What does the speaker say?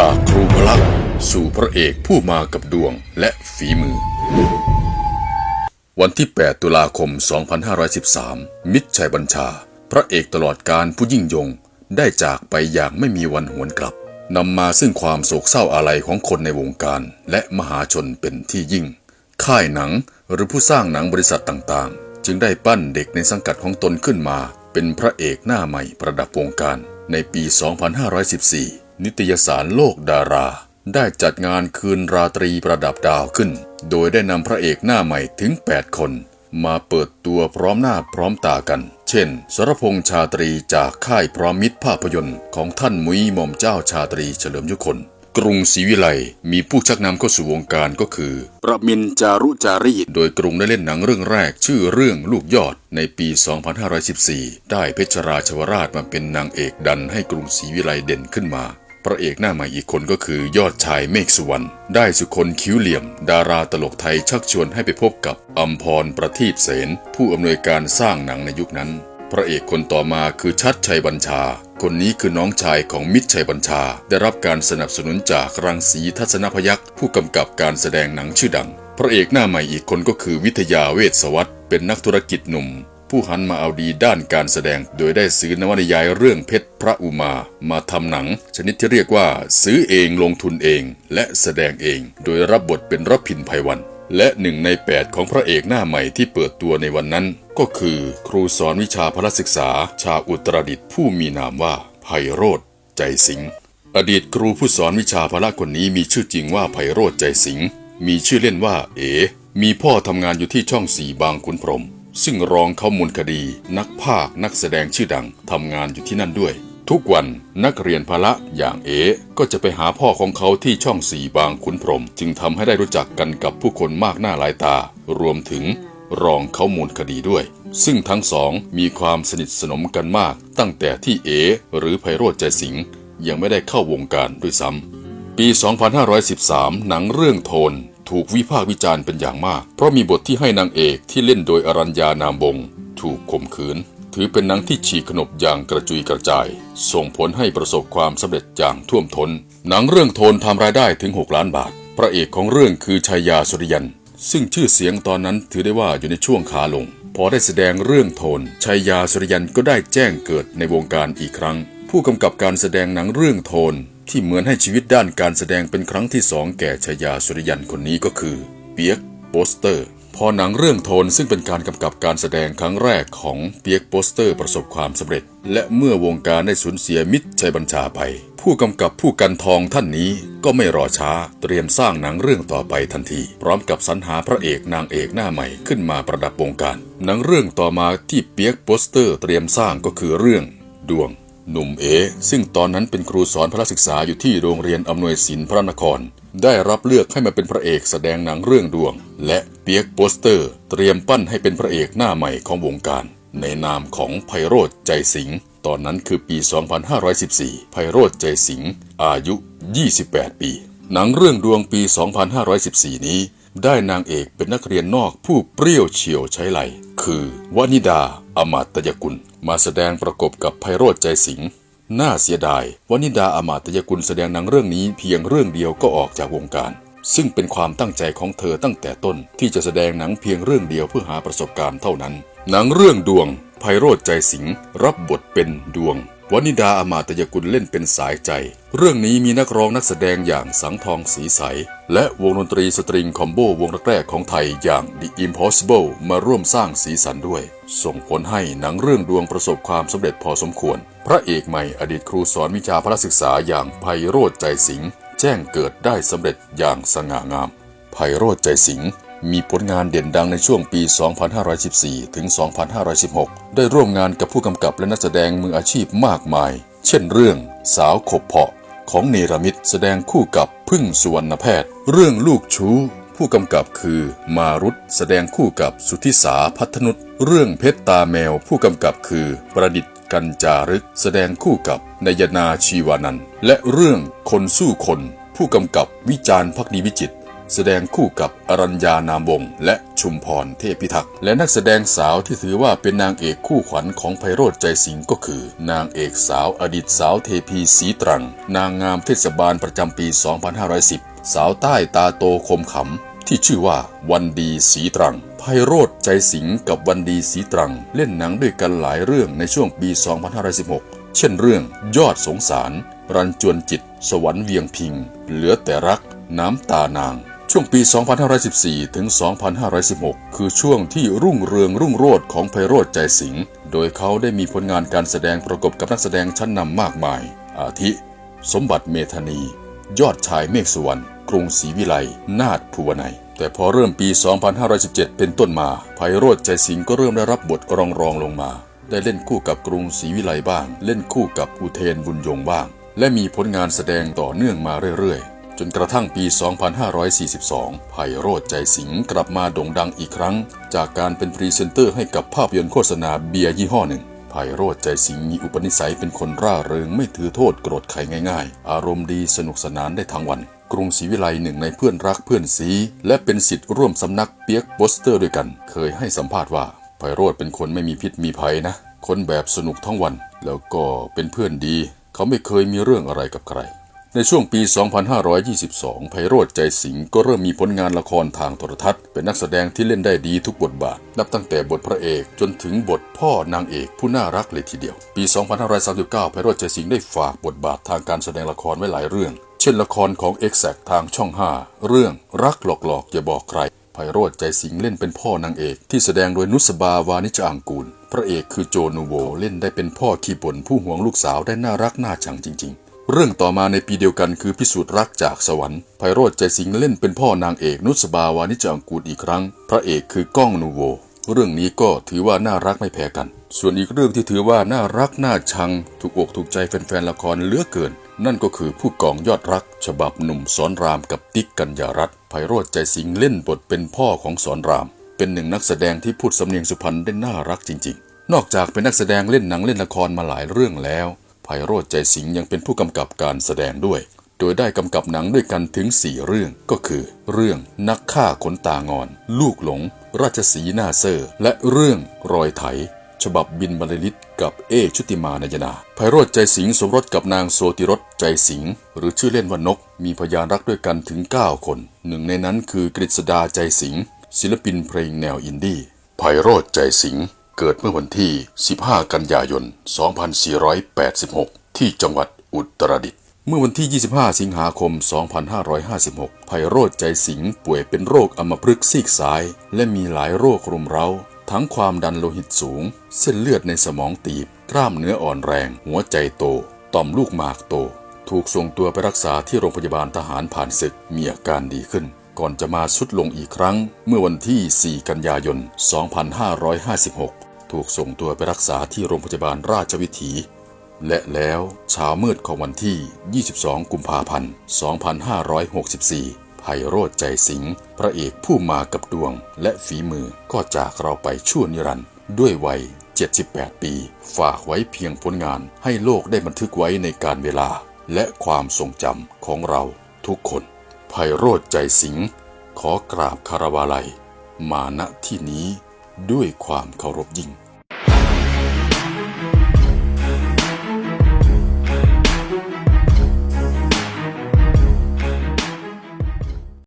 จากครูพละสู่พระเอกผู้มากับดวงและฝีมือ วันที่ 8 ตุลาคม 2513 มิตรชัยบัญชา พระเอกตลอดการผู้ยิ่งยง ได้จากไปอย่างไม่มีวันหวนกลับนำมาซึ่งความโศกเศร้าอาลัยของคนในวงการ และมหาชนเป็นที่ยิ่ง ค่ายหนังหรือผู้สร้างหนังบริษัทต่างๆ จึงได้ปั้นเด็กในสังกัดของตนขึ้นมา เป็นพระเอกหน้าใหม่ประดับวงการในปี 2514 นิตยสารโลกดารา ได้จัดงานคืนราตรีประดับดาวขึ้น โดยได้นำพระเอกหน้าใหม่ถึง 8 คน มาเปิดตัวพร้อมหน้าพร้อมตากัน เช่น สรพงษ์ชาตรีจากค่ายพร้อมมิตรภาพยนตร์ของท่านมุ้ยหม่อมเจ้าชาตรีเฉลิมยุคน กรุงศรีวิไลมีผู้ชักนำเข้าสู่วงการก็คือ ประมินทร์จารุจารีตโดยกรุงได้เล่นหนังเรื่องแรกชื่อเรื่องลูกยอดในปี 2514 ได้เพชรราชวราชมาเป็นนางเอกดันให้กรุงศรีวิไลเด่นขึ้นมา พระเอกหน้าใหม่อีกคนก็คือยอดชายเมฆสุวรรณได้สุคนคิ้วเหลี่ยม ดาราตลกไทยชักชวนให้ไปพบกับอัมพรประทีปเสน ผู้อำนวยการสร้างหนังในยุคนั้น พระเอกคนต่อมาคือชัดชัยบัญชา คนนี้คือน้องชายของมิตรชัยบัญชา ได้รับการสนับสนุนจากรังสีทัศนพยักษ์ผู้กำกับการแสดงหนังชื่อดัง พระเอกหน้าใหม่อีกคนก็คือวิทยาเวชสวัสด์เป็นนักธุรกิจหนุ่ม ผู้หันมาเอาดีด้านการแสดง โดยได้ซื้อนวนิยายเรื่องเพชรพระอุมา มาทำหนัง ชนิดที่เรียกว่า ซื้อเองลงทุนเอง และแสดงเอง โดยรับบทเป็นรพินไพวัน และหนึ่งใน 8 ของพระเอกหน้าใหม่ที่เปิดตัวในวันนั้น ก็คือ ครูสอนวิชาพละศึกษา ชาวอุตรดิตถ์ผู้มีนามว่าไพโรธใจสิงอดีตครูผู้สอนวิชาพละคนนี้มีชื่อจริงว่าไพโรธใจสิงมีชื่อเล่นว่า เอ๋มีพ่อทำงานอยู่ที่ช่องสีบางขุนพรหม ซึ่งรองเขามูลคดี นักภาคนักแสดงชื่อดังทำงานอยู่ที่นั่นด้วย ทุกวันนักเรียนพละอย่างเอ๋ก็จะไปหาพ่อของเขาที่ช่องสี่บางขุนพรหมจึงทำให้ได้รู้จักกันกับผู้คนมากหน้าหลายตา รวมถึงรองเขามูลคดีด้วย ซึ่งทั้งสองมีความสนิทสนมกันมาก ตั้งแต่ที่เอหรือไพโรธใจสิงยังไม่ได้เข้าวงการด้วยซ้ำปี 2513 หนังเรื่องโทน ถูกวิพากษ์วิจารณ์เป็นอย่างมาก เพราะมีบทที่ให้นางเอกที่เล่นโดยอรัญญานามบง ถูกข่มขืน ถือเป็นนังที่ฉีกขนบอย่างกระจุยกระจาย ส่งผลให้ประสบความสำเร็จอย่างท่วมทน้น หนังเรื่องโทนทำรายได้ถึง 6 ล้านบาท พระเอกของเรื่องคือชัยยาสุริยัน ซึ่งชื่อเสียงตอนนั้นถือได้ว่าอยู่ในช่วงขาลง พอได้แสดงเรื่องโทนชัยยาสุริยันก็ได้แจ้งเกิดในวงการอีกครั้ง ผู้กำกับการแสดงหนังเรื่องโทนที่เหมือนให้ชีวิตด้านการแสดงเป็นครั้งที่สองแก่ชายาสุริยันคนนี้ก็คือ เปียกโปสเตอร์ พอหนังเรื่องโทนซึ่งเป็นการกำกับการแสดงครั้งแรกของเปียกโปสเตอร์ประสบความสำเร็จ และเมื่อวงการได้สูญเสียมิตรชัยบัญชาไป ผู้กำกับผู้กันทองท่านนี้ก็ไม่รอช้าเตรียมสร้างหนังเรื่องต่อไปทันที พร้อมกับสรรหาพระเอกนางเอกหน้าใหม่ขึ้นมาประดับวงการ หนังเรื่องต่อมาที่เปียกโปสเตอร์เตรียมสร้างก็คือเรื่อง ดวง หนุ่มเอ ซึ่งตอนนั้นเป็นครูสอนพระศึกษาอยู่ที่โรงเรียนอำนวยศิลป์พระนคร ได้รับเลือกให้มาเป็นพระเอกแสดงหนังเรื่องดวง และเปียกโปสเตอร์ เตรียมปั้นให้เป็นพระเอกหน้าใหม่ของวงการ ในนามของไพโรธใจสิงห์ตอนนั้นคือปี 2514 ไพโรธใจสิงห์อายุ 28 ปี หนังเรื่องดวงปี 2514 นี้ ได้นางเอกเป็นนักเรียนนอกผู้เปรี้ยวเฉียวใช้ไหล คือวนิดา อมาตยกุล มาแสดงประกบกับไพโรธใจสิงห์น่าเสียดายวนิดาอมาตยกุลแสดงหนังเรื่องนี้เพียงเรื่องเดียวก็ออกจากวงการ ซึ่งเป็นความตั้งใจของเธอตั้งแต่ต้นที่จะแสดงหนังเพียงเรื่องเดียวเพื่อหาประสบการณ์เท่านั้น หนังเรื่องดวงไพโรธใจสิงห์รับบทเป็นดวงวนิดาอมาตยกุลเล่นเป็นสายใจ เรื่องนี้มีนักร้องนักแสดงอย่างสังทองสีใส และวงดนตรีสตริงคอมโบวงแรกๆของไทยอย่าง The Impossible มาร่วมสร้างสีสันด้วย ส่งผลให้หนังเรื่องดวงประสบความสำเร็จพอสมควร พระเอกใหม่อดีตครูสอนวิชาพระศึกษาอย่างไพโรธใจสิงห์แจ้งเกิดได้สำเร็จอย่างสง่างามไพโรธใจสิงห์ มีผลงานเด่นดังในช่วงปี 2514 ถึง 2516 ได้ร่วมงานกับผู้กำกับและนักแสดงมืออาชีพมากมาย เช่นเรื่อง สาวขบเพาะ ของเนรมิตแสดงคู่กับพึ่งสุวรรณแพทย์ เรื่องลูกชู้ ผู้กำกับคือมารุตแสดงคู่กับสุทธิสาพัฒนุษเรื่องเพชรตาแมว ผู้กำกับคือประดิษฐ์กัญจารึก แสดงคู่กับนายนาชีวานันท์และเรื่องคนสู้คน ผู้กำกับวิจารณ์พักดีวิจิต แสดงคู่กับอรัญญานามวงและชุมพรเทพิทักษ์และนักแสดงสาวที่ถือว่าเป็นนางเอกคู่ขวัญของไพโรธใจสิงก็คือ นางเอกสาวอดีตสาวเทพีสีตรัง นางงามเทศบาลประจำปี 2510 สาวใต้ตาโตคมขำที่ชื่อว่าวันดีสีตรังไพโรธใจสิงกับวันดีสีตรัง เล่นหนังด้วยกันหลายเรื่องในช่วงปี 2516 เช่นเรื่องยอดสงสาร รันจวนจิต สวรรค์เวียงพิง เหลือแต่รัก น้ำตานาง ช่วงปี 2514 ถึง 2516 คือช่วงที่รุ่งเรืองรุ่งโรจน์ของไพโรธใจสิงห์ โดยเขาได้มีผลงานการแสดงประกบกับนักแสดงชั้นนำมากมาย อาทิ สมบัติเมธานี ยอดชายเมฆสุวรรณ กรุงศรีวิไล นาถภูวนัย แต่พอเริ่มปี 2517 เป็นต้นมา ไพโรธใจสิงห์ก็เริ่มได้รับบทรองรองลงมา ได้เล่นคู่กับกรุงศรีวิไลบ้าง เล่นคู่กับอุเทนบุญยงบ้าง และมีผลงานแสดงต่อเนื่องมาเรื่อยๆ นกระทั่งปี 2542 ไพโรธใจสิงห์กลับมาโด่งดังอีกครั้ง จากการเป็นพรีเซนเตอร์ให้กับภาพยนตร์โฆษณาเบียร์ยี่ห้อหนึ่งไพโรธใจสิงห์มีอุปนิสัยเป็นคนร่าเริงไม่ถือโทษโกรธใครง่ายๆ อารมณ์ดีสนุกสนานได้ทั้งวัน กรุงศรีวิไลหนึ่งในเพื่อนรักเพื่อนสีและเป็นสิทธิ์ร่วมสำนักเปียกโปสเตอร์ด้วยกัน เคยให้สัมภาษณ์ว่าไพโรธเป็นคนไม่มีพิษมีภัยนะ คนแบบสนุกทั้งวัน แล้วก็เป็นเพื่อนดี เขาไม่เคยมีเรื่องอะไรกับใคร ในช่วงปี 2522 ไพโรธใจสิงห์ก็เริ่มมีผลงานละครทางโทรทัศน์ เป็นนักแสดงที่เล่นได้ดีทุกบทบาท นับตั้งแต่บทพระเอกจนถึงบทพ่อนางเอกผู้น่ารักเลยทีเดียว ปี 2539 ไพโรธใจสิงห์ได้ฝากบทบาททางการแสดงละครไว้หลายเรื่อง เช่นละครของ e x a c t ทางช่อง 5 เรื่องรักหลอกๆอย่าบอกใคร ไพโรธใจสิงห์เล่นเป็นพ่อนางเอก ที่แสดงโดยนุสบาวานิจอังกูล พระเอกคือโจนูโวเล่นได้เป็นพ่อขี้บ่นผู้ห่วงลูกสาวได้น่ารักน่าชังจริงๆ เรื่องต่อมาในปีเดียวกันคือพิสูจน์รักจากสวรรค์ไพโรธใจสิงเล่นเป็นพ่อนางเอกนุสบาวานิจอังกูลอีกครั้ง พระเอกคือก้องนูโว เรื่องนี้ก็ถือว่าน่ารักไม่แพ้กัน ส่วนอีกเรื่องที่ถือว่าน่ารักน่าชัง ถูกอกถูกใจแฟนๆละครเหลือเกิน นั่นก็คือผู้กองยอดรัก ฉบับหนุ่มสอนรามกับติ๊กกัญญารัตน์ไพโรธใจสิงเล่นบทเป็นพ่อของสอนราม เป็นหนึ่งนักแสดงที่พูดสำเนียงสุพรรณได้น่ารักจริง ๆ นอกจากเป็นนักแสดงเล่นหนังเล่นละครมาหลายเรื่องแล้ว ไพโรธใจสิงห์ยังเป็นผู้กำกับการแสดงด้วย โดยได้กำกับหนังด้วยกันถึง 4 เรื่องก็คือ เรื่องนักฆ่าขนตางอน ลูกหลง ราชสีหน้าเซอร์ และเรื่องรอยไถ ฉบับบินบรรลิตกับเอชุติมานายนาไพโรธใจสิงห์สมรสกับนางโสติรสใจสิงห์หรือชื่อเล่นว่านก มีพยานรักด้วยกันถึง 9 คน หนึ่งในนั้นคือกฤษดาใจสิงห์ศิลปินเพลงแนวอินดี้ไพโรธใจสิงห์ เกิดเมื่อวันที่ 15 กันยายน 2486 ที่จังหวัดอุตรดิตถ์ เมื่อวันที่ 25 สิงหาคม 2556 ไพโรธใจสิงป่วยเป็นโรคอัมพฤกษ์ซีกซ้าย และมีหลายโรครุมเร้า ทั้งความดันโลหิตสูง เส้นเลือดในสมองตีบ กล้ามเนื้ออ่อนแรง หัวใจโต ต่อมลูกหมากโต ถูกส่งตัวไปรักษาที่โรงพยาบาลทหารผ่านศึก มีอาการดีขึ้นก่อนจะมาสุดลงอีกครั้ง เมื่อวันที่ 4 กันยายน 2556 ถูกส่งตัวไปรักษาที่โรงพยาบาลราชวิถี และแล้วเช้ามืดของวันที่ 22 กุมภาพันธ์ 2564 ไพโรธใจสิงห์พระเอกผู้มากับดวง และฝีมือก็จากเราไปชั่วนิรันด์ด้วยวัย 78 ปี ฝากไว้เพียงผลงานให้โลกได้บันทึกไว้ในการเวลา และความทรงจำของเราทุกคน ไพโรธใจสิงห์ขอกราบคารวาลัย มาณที่นี้ด้วยความเคารพยิ่ง